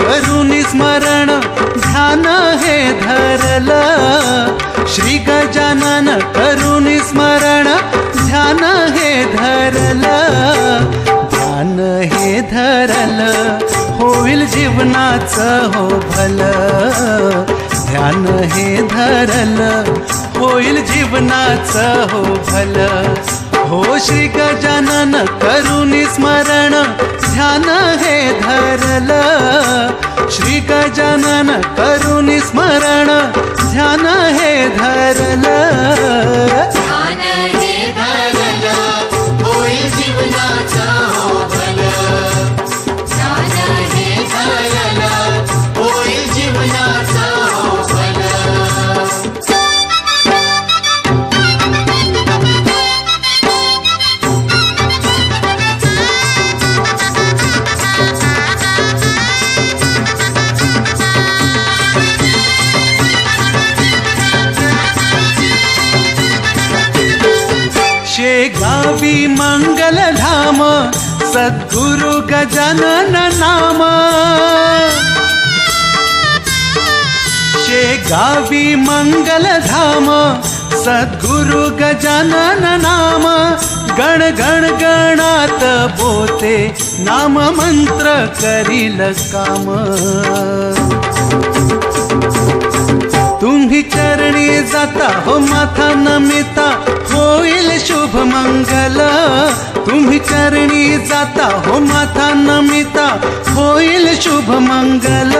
करुणी स्मरण ध्यान हे धरलं. श्री गजानन करुणी स्मरण ध्यान हे धरलं. ध्यान हे धरलं होईल जीवनाचं हो भलं. ध्यान हे धरलं होईल जीवनाचं हो भलं. हो श्री गजानन करुणी स्मरण ध्यान हे धरल. श्री गजानन करुणी स्मरण ध्यान हे धरल. शेगावी मंगलधाम सद्गुरु गजानन नाम। शेगावी मंगलधाम सद्गुरु गजानन नाम। गण गण गणात बोते नाम मंत्र करील काम तुम्ही चरणी जाता हो माथा नमिता होईल शुभ मंगल. तुम्ही चरणी जाता हो माथा नमिता होईल शुभ मंगल.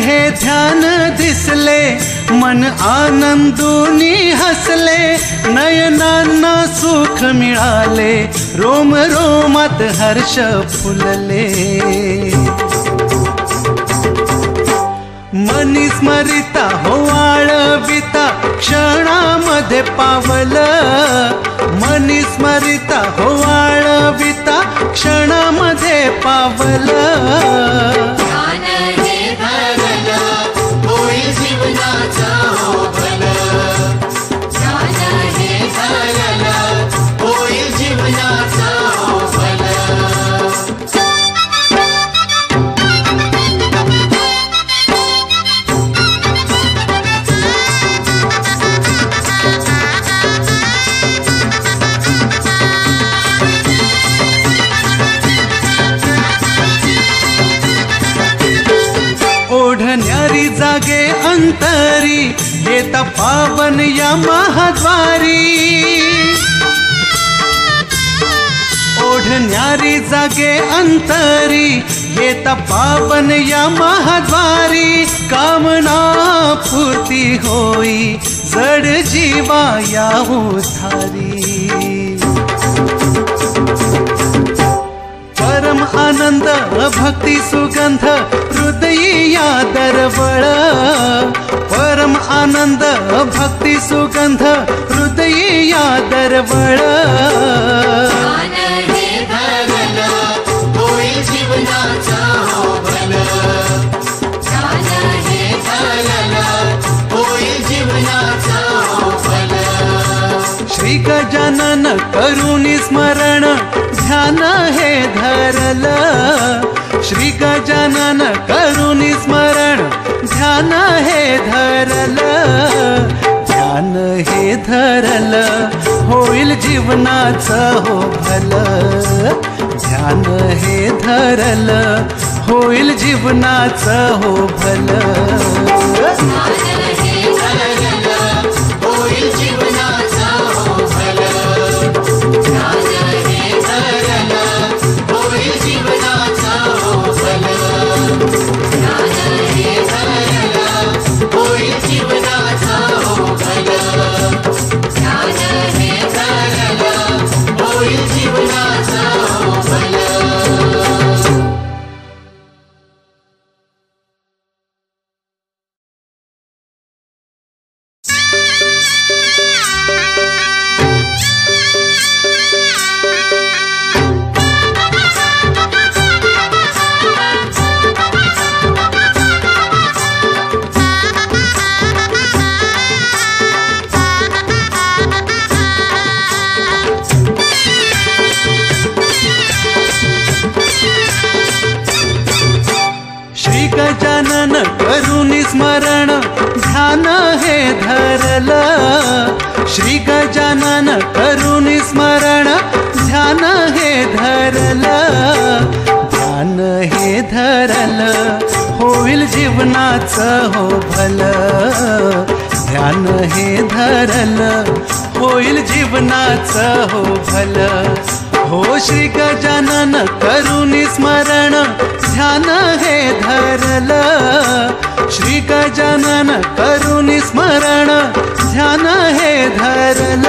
हे ध्यान दिसले मन आनंदुनी हसले नयनांना सुख मिळाले रोम रोमात हर्ष फुलले. मनी स्मरिता होवाळविता क्षणामध्ये पावल. मनी स्मरिता होवाळविता क्षणामध्ये पावल. अंतरी येता पावन या महाद्वारी. ओढण्यारी जागे अंतरी येता पावन या महाद्वारी. कामना पूर्ती होई जड जीवा या उधारी. आनंद भक्ती सुगंध हृदयी या दरवळ परम आनंद भक्ती सुगंध हृदयी या दरवळ हे होईल जीवनाचं हो भलं ध्यान हे धरल. श्री गजानन करून स्मरण ध्यान हे धरल. हो ध्यान हे धरल होईल जीवनाचं हो भल ध्यान हे धरल होईल जीवनाचं हो भल स्मरण ध्यान हे धरलं. श्री गजानन करुणी स्मरण ध्यान हे धरलं. ध्यान हे धरलं होईल जीवनाचं हो भल. ध्यान हे धरलं होईल जीवनाचं हो भलं. हो श्री गजानन करुणी स्मरण ध्यान हे धरल। श्री गजानन करुणी स्मरण ध्यान हे धरल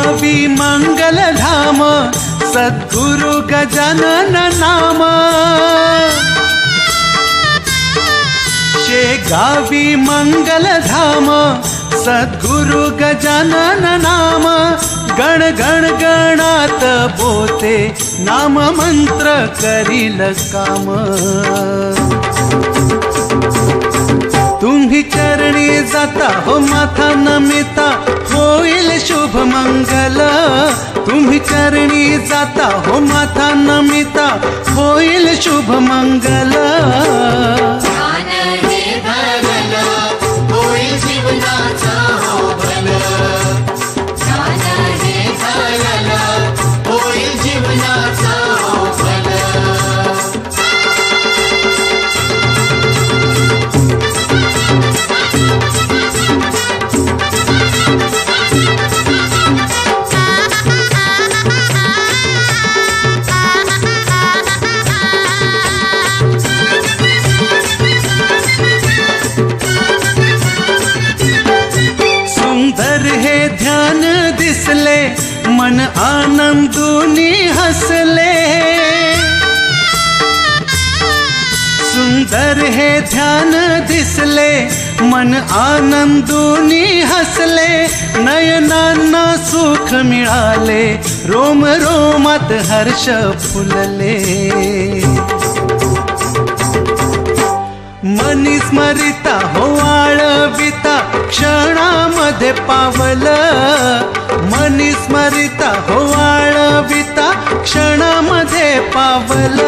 शेगावी मंगलधाम सद्गुरु गजानन नाम। शेगावी मंगलधाम सद्गुरु गजानन नाम। गण गण गणात बोते नाम मंत्र करील काम। तुम्ही चरणी जाता हो माथा नमिता होईल शुभ मंगल. तुम्ही चरणी जाता हो माता नमिता. होईल शुभ मंगल. आनंदुनी हसले. सुंदर हे ध्यान दिसले मन आनंदुनी हसले. नयनांना सुख मिळाले रोम रोमात हर्ष फुलले. मनी स्मरिता हो आळविता क्षणामध्ये पावल. मनी स्मरिता हो क्षणामध्ये पावल.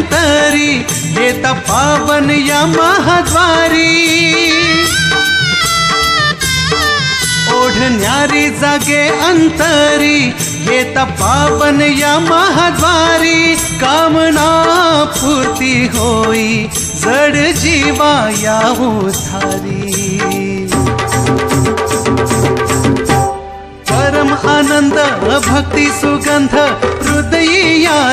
अंतरी देता पावन या महाद्वारी. ओढण्यारी जागे अंतरी येता पावन या महाद्वारी. कामना पूर्ती होई जड जीवा या उधारी. परम आनंद भक्ती सुगंध हृदयी या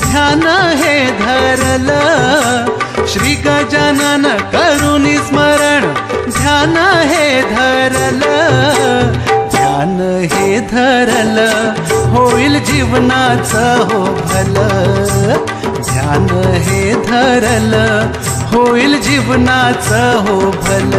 ध्यान हे धरल. श्री गजानन करून स्मरण ध्यान हे धरल. ध्यान हे धरल होईल जीवनाचं हो भल ध्यान हे धरल होईल जीवनाचं हो भल